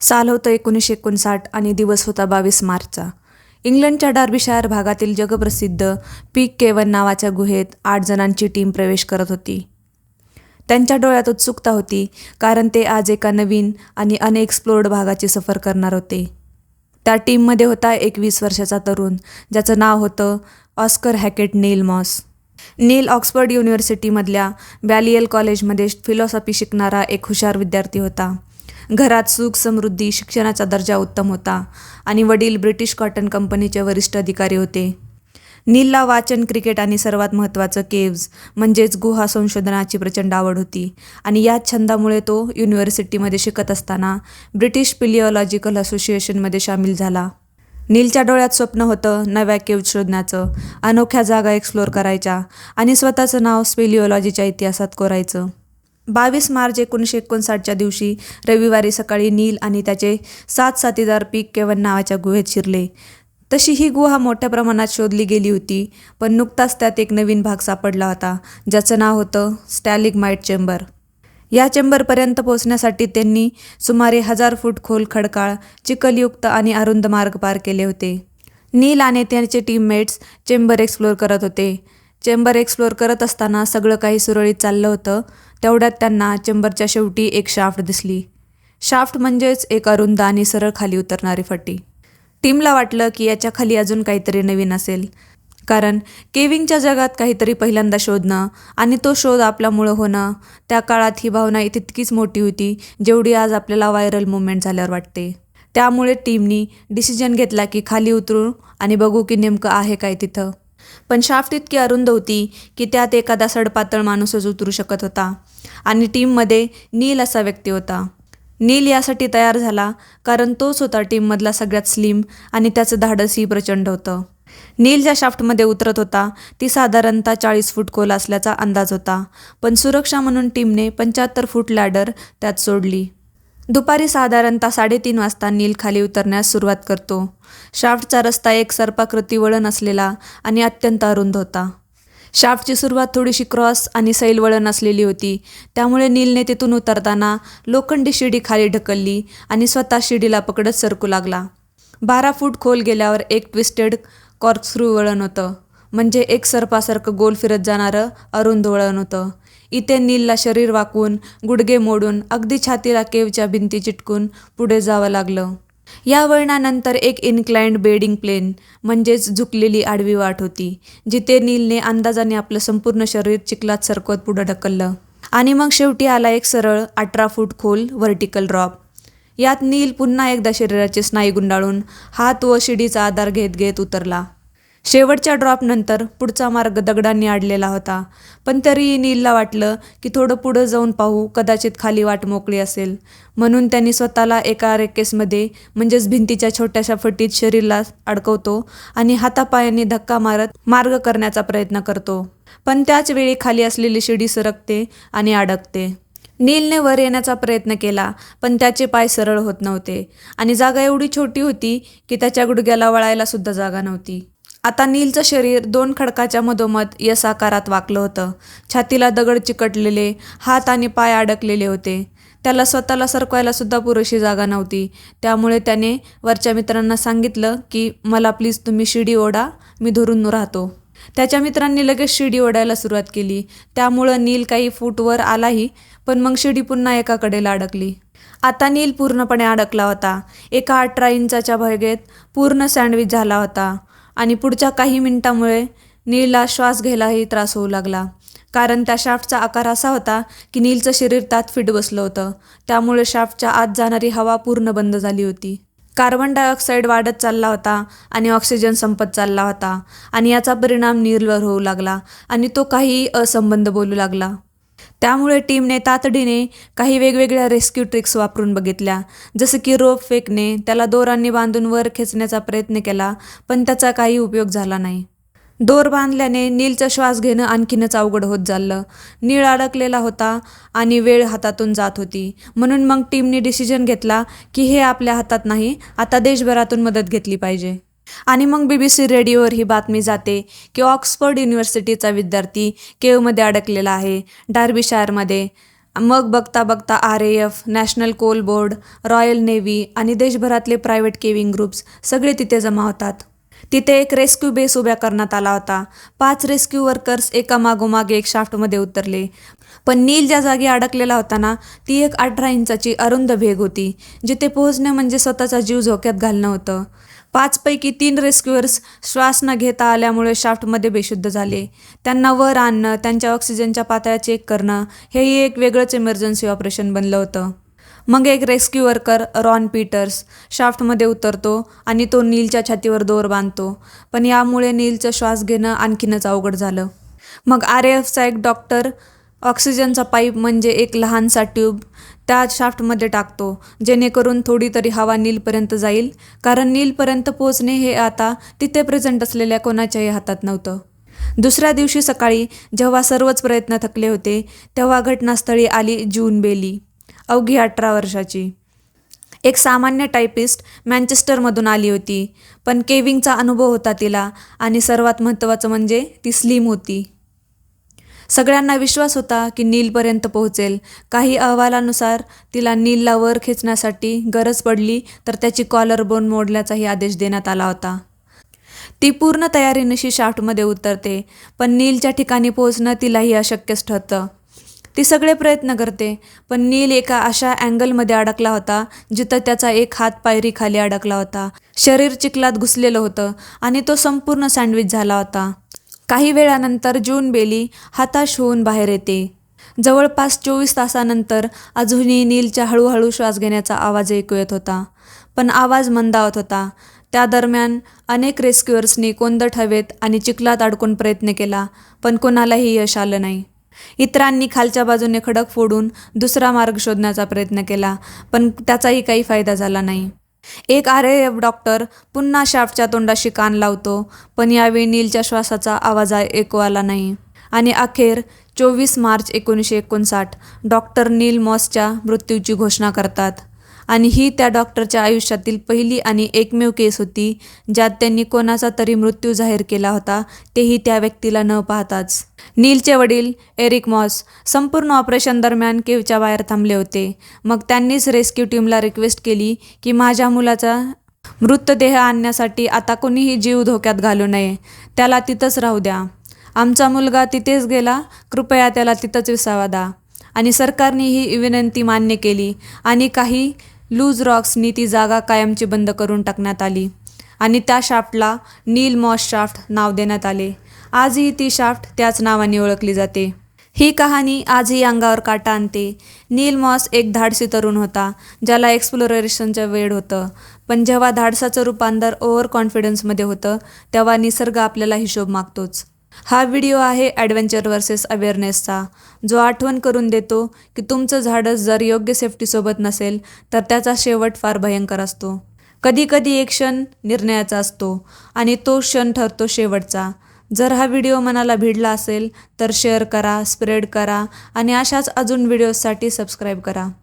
साल होतं एकोणीसशे एकोणसाठ आणि दिवस होता बावीस मार्चचा. इंग्लंडच्या डार्बीशायर भागातील जगप्रसिद्ध पीक केवन नावाच्या गुहेत आठ जणांची टीम प्रवेश करत होती. त्यांच्या डोळ्यात उत्सुकता होती कारण ते आज एका नवीन आणि अनएक्सप्लोर्ड भागाची सफर करणार होते. त्या टीममध्ये होता एक वीस वर्षाचा तरुण ज्याचं नाव होतं Oscar Hackett Neil Moss. Neil Oxford युनिव्हर्सिटीमधल्या Balliol कॉलेजमध्ये फिलॉसॉफी शिकणारा एक हुशार विद्यार्थी होता. घरात सुख समृद्धी शिक्षणाचा दर्जा उत्तम होता आणि वडील ब्रिटिश कॉटन कंपनीचे वरिष्ठ अधिकारी होते. नीलला वाचन क्रिकेट आणि सर्वात महत्त्वाचं केव्ज म्हणजेच गुहा संशोधनाची प्रचंड आवड होती आणि याच छंदामुळे तो युनिव्हर्सिटीमध्ये शिकत असताना ब्रिटिश पिलिओलॉजिकल असोसिएशनमध्ये सामील झाला. नीलच्या डोळ्यात स्वप्न होतं नव्या केव्ज शोधण्याचं अनोख्या जागा एक्सप्लोअर करायच्या आणि स्वतःचं नाव स्पेलिओलॉजीच्या इतिहासात कोरायचं. बावीस मार्च एकोणीसशे एकोणसाठच्या दिवशी रविवारी सकाळी नील आणि त्याचे सात साथीदार पीक केवन नावाच्या गुहेत शिरले. तशी ही गुहा मोठ्या प्रमाणात शोधली गेली होती पण नुकताच त्यात एक नवीन भाग सापडला होता ज्याचं नाव होतं स्टॅलिगमाइट चेंबर. या चेंबरपर्यंत पोहोचण्यासाठी त्यांनी सुमारे हजार फूट खोल खडकाळ चिखलयुक्त आणि अरुंद मार्ग पार केले होते. नील आणि त्यांचे टीममेट्स चेंबर एक्सप्लोअर करत होते. चेंबर एक्सप्लोअर करत असताना सगळं काही सुरळीत चाललं होतं तेवढ्यात त्यांना चेंबरच्या शेवटी एक शाफ्ट दिसली. शाफ्ट म्हणजेच एक अरुंद आणि सरळ खाली उतरणारी फटी. टीमला वाटलं की याच्या खाली अजून काहीतरी नवीन असेल. कारण केविंगच्या जगात काहीतरी पहिल्यांदा शोधणं आणि तो शोध आपल्यामुळं होणं त्या काळात ही भावना तितकीच मोठी होती जेवढी आज आपल्याला व्हायरल मुवमेंट झाल्यावर वाटते. त्यामुळे टीमनी डिसिजन घेतला की खाली उतरू आणि बघू की नेमकं आहे काय तिथं. पण शाफ्ट इतकी अरुंद होती की त्यात एखादा सडपातळ माणूसच उतरू शकत होता. आणि टीममध्ये नील असा व्यक्ती होता. नील यासाठी तयार झाला कारण तोच होता टीममधला सगळ्यात स्लिम आणि त्याचं धाडसही प्रचंड होतं. नील ज्या शाफ्टमध्ये उतरत होता ती साधारणतः चाळीस फूट खोल असल्याचा अंदाज होता. पण सुरक्षा म्हणून टीमने पंच्याहत्तर फूट लॅडर त्यात सोडली. दुपारी साधारणतः साडेतीन वाजता नील खाली उतरण्यास सुरुवात करतो. शाफ्टचा रस्ता एक सर्पाकृती वळण असलेला आणि अत्यंत अरुंद होता. शाफ्टची सुरुवात थोडीशी क्रॉस आणि सैल वळण असलेली होती. त्यामुळे नीलने तिथून उतरताना लोखंडी शिडी खाली ढकलली आणि स्वतः शिडीला पकडत सरकू लागला. बारा फूट खोल गेल्यावर एक ट्विस्टेड कॉर्कस्क्रू वळण होतं. म्हणजे एक सर्पासारखं गोल फिरत जाणारं अरुंद वळण होतं. इथे नीलला शरीर वाकवून गुडघे मोडून अगदी छातीला केवच्या भिंती चिटकून पुढे जावं लागलं. या वळणानंतर एक इन्क्लाइंड बेडिंग प्लेन म्हणजेच झुकलेली आडवी वाट होती जिथे नीलने अंदाजाने आपलं संपूर्ण शरीर चिखलात सरकवत पुढं ढकललं. आणि मग शेवटी आला एक सरळ अठरा फूट खोल व्हर्टिकल ड्रॉप. यात नील पुन्हा एकदा शरीराचे स्नायू गुंडाळून हात व शिडीचा आधार घेत घेत उतरला. शेवटच्या ड्रॉपनंतर पुढचा मार्ग दगडांनी अडलेला होता. पण तरीही नीलला वाटलं की थोडं पुढं जाऊन पाहू कदाचित खाली वाट मोकळी असेल. म्हणून त्यांनी स्वतःला एका रेकेसमध्ये म्हणजेच भिंतीच्या छोट्याशा फटीत शरीरला अडकवतो आणि हातापायांनी धक्का मारत मार्ग करण्याचा प्रयत्न करतो. पण त्याच वेळी खाली असलेली शिडी सरकते आणि अडकते. नीलने वर येण्याचा प्रयत्न केला पण त्याचे पाय सरळ होत नव्हते आणि जागा एवढी छोटी होती की त्याच्या गुडघ्याला वळायला सुद्धा जागा नव्हती. आता नीलचं शरीर दोन खडकाच्या मधोमध यस आकारात वाकलं होतं. छातीला दगड चिकटलेले हात आणि पाय अडकलेले होते. त्याला स्वतःला सरकवायला सुद्धा पुरेशी जागा नव्हती. त्यामुळे त्याने वरच्या मित्रांना सांगितलं की मला प्लीज तुम्ही शिडी ओढा मी धरून राहतो. त्याच्या मित्रांनी लगेच शिडी ओढायला सुरुवात केली. त्यामुळं नील काही फूटवर आलाही पण मग शिडी पुन्हा एका कडेला अडकली आता नील पूर्णपणे अडकला होता. एका अठरा इंचाच्या भयगेत पूर्ण सँडविच झाला होता. आणि पुढच्या काही मिनिटामुळे नीलला श्वास घ्यायलाही त्रास होऊ लागला. कारण त्या शाफ्टचा आकार असा होता की नीलचं शरीर त्यात फिट बसलं होतं. त्यामुळे शाफ्टच्या आत जाणारी हवा पूर्ण बंद झाली होती. कार्बन डायऑक्साईड वाढत चालला होता आणि ऑक्सिजन संपत चालला होता. आणि याचा परिणाम नीलवर होऊ लागला आणि तो काही असंबंध बोलू लागला. त्यामुळे टीमने तातडीने काही वेगवेगळ्या रेस्क्यू ट्रिक्स वापरून बघितल्या. जसं की रोप फेकणे त्याला दोरांनी बांधून वर खेचण्याचा प्रयत्न केला पण त्याचा काही उपयोग झाला नाही. दोर बांधल्याने नीलचा श्वास घेणं आणखीनच अवघड होत चाललं. नीळ अडकलेला होता आणि वेळ हातातून जात होती. म्हणून मग टीमने डिसिजन घेतला की हे आपल्या हातात नाही आता देशभरातून मदत घेतली पाहिजे. आणि मग बी बी सी रेडिओवर ही बातमी जाते की ऑक्सफर्ड युनिव्हर्सिटीचा विद्यार्थी केवमध्ये अडकलेला आहे डार्बीशायरमध्ये मग बघता बघता R A F national coal board royal navy आणि देशभरातले प्रायव्हेट केविंग ग्रुप्स सगळे तिथे जमा होतात. तिथे एक रेस्क्यू बेस उभ्या करण्यात आला होता. पाच रेस्क्यू वर्कर्स एका मागोमागे एक शाफ्टमध्ये उतरले. पण नील ज्या जागी अडकलेला होता ना ती एक अठरा इंचाची अरुंद भेग होती जिथे पोहोचणे म्हणजे स्वतःचा जीव झोक्यात घालणं होतं. पाचपैकी तीन रेस्क्युअर्स श्वास न घेता आल्यामुळे शाफ्टमध्ये बेशुद्ध झाले. त्यांना वर आणणं त्यांच्या ऑक्सिजनच्या पातळ्या चेक करणं हेही एक वेगळंच इमर्जन्सी ऑपरेशन बनलं होतं. मग एक रेस्क्यू वर्कर रॉन पीटर्स शाफ्टमध्ये उतरतो आणि तो नीलच्या छातीवर दोर बांधतो. पण यामुळे नीलचं श्वास घेणं आणखीनच अवघड झालं. मग आर एफचा एक डॉक्टर ऑक्सिजनचा पाईप म्हणजे एक लहानसा ट्यूब त्या शाफ्टमध्ये टाकतो जेणेकरून थोडी तरी हवा नीलपर्यंत जाईल. कारण नीलपर्यंत पोहोचणे हे आता तिथे प्रेझेंट असलेल्या कोणाच्याही हातात नव्हतं. दुसऱ्या दिवशी सकाळी जेव्हा सर्वच प्रयत्न थकले होते तेव्हा घटनास्थळी आली जून बेली. अवघी अठरा वर्षाची. एक सामान्य टायपिस्ट मँचेस्टरमधून आली होती पण केविंगचा अनुभव होता तिला आणि सर्वात महत्त्वाचं म्हणजे ती स्लिम होती. सगळ्यांना विश्वास होता की नीलपर्यंत पोहोचेल. काही अहवालानुसार तिला नीलला वर खेचण्यासाठी गरज पडली तर त्याची कॉलर बोन मोडल्याचाही आदेश देण्यात आला होता. ती पूर्ण तयारीनिशी शाफ्टमध्ये उतरते पण नीलच्या ठिकाणी पोहोचणं तिलाही अशक्यच ठरतं. ती सगळे प्रयत्न करते. पण नील एका अशा अँगलमध्ये अडकला होता जिथं त्याचा एक हात पायरी खाली अडकला होता. शरीर चिखलात घुसलेलं होतं आणि तो संपूर्ण सँडविच झाला होता. काही वेळानंतर जून बेली हताश होऊन बाहेर येते. जवळपास चोवीस तासानंतर अजूनही नीलच्या हळूहळू श्वास घेण्याचा आवाज ऐकू येत होता. पण आवाज मंदावत होता. त्या दरम्यान अनेक रेस्क्युअर्सनी कोंदट हवेत आणि चिखलात अडकून प्रयत्न केला पण कोणालाही यश आलं नाही. इतरांनी खालच्या बाजूने खडक फोडून दुसरा मार्ग शोधण्याचा प्रयत्न केला पण त्याचाही काही फायदा झाला नाही. एक आर एफ डॉक्टर पुन्हा शाफ्टच्या तोंडाशी कान लावतो पण यावेळी नीलच्या श्वासाचा आवाज ऐकू आला नाही. आणि अखेर चोवीस मार्च एकोणीसशे एकोणसाठ डॉक्टर नील मॉसच्या मृत्यूची घोषणा करतात. आणि ही त्या डॉक्टरच्या आयुष्यातील पहिली आणि एकमेव केस होती ज्यात त्यांनी कोणाचा तरी मृत्यू जाहीर केला होता तेही त्या व्यक्तीला न पाहताच. नीलचे वडील एरिक मॉस संपूर्ण ऑपरेशन दरम्यान केवच्या बाहेर थांबले होते. मग त्यांनीच रेस्क्यू टीमला रिक्वेस्ट केली की माझ्या मुलाचा मृतदेह आणण्यासाठी आता कोणीही जीव धोक्यात घालू नये. त्याला तिथंच राहू द्या. आमचा मुलगा तिथेच गेला कृपया त्याला तिथंच विसावा द्या. आणि सरकारने ही विनंती मान्य केली. आणि काही लूज रॉक्सनी ती जागा कायमची बंद करून टाकण्यात आली आणि त्या शाफ्टला नील मॉस शाफ्ट नाव देण्यात आले. आजही ती शाफ्ट त्याच नावाने ओळखली जाते. ही कहाणी आजही अंगावर काटा आणते. नील मॉस एक धाडसी तरुण होता ज्याला एक्सप्लोरेशनचं वेळ होतं. पण जेव्हा धाडसाचं रूपांतर ओव्हर कॉन्फिडन्समध्ये होतं तेव्हा निसर्ग आपल्याला हिशोब मागतोच. हा व्हिडिओ आहे ॲडव्हेंचर वर्सेस अवेअरनेसचा. जो आठवण करून देतो की तुमचं झाडच जर योग्य सेफ्टीसोबत नसेल तर त्याचा शेवट फार भयंकर असतो. कधीकधी एक क्षण निर्णयाचा असतो आणि तो क्षण ठरतो शेवटचा. जर हा व्हिडिओ मनाला भिडला असेल तर शेअर करा स्प्रेड करा आणि अशाच अजून व्हिडिओजसाठी सबस्क्राईब करा.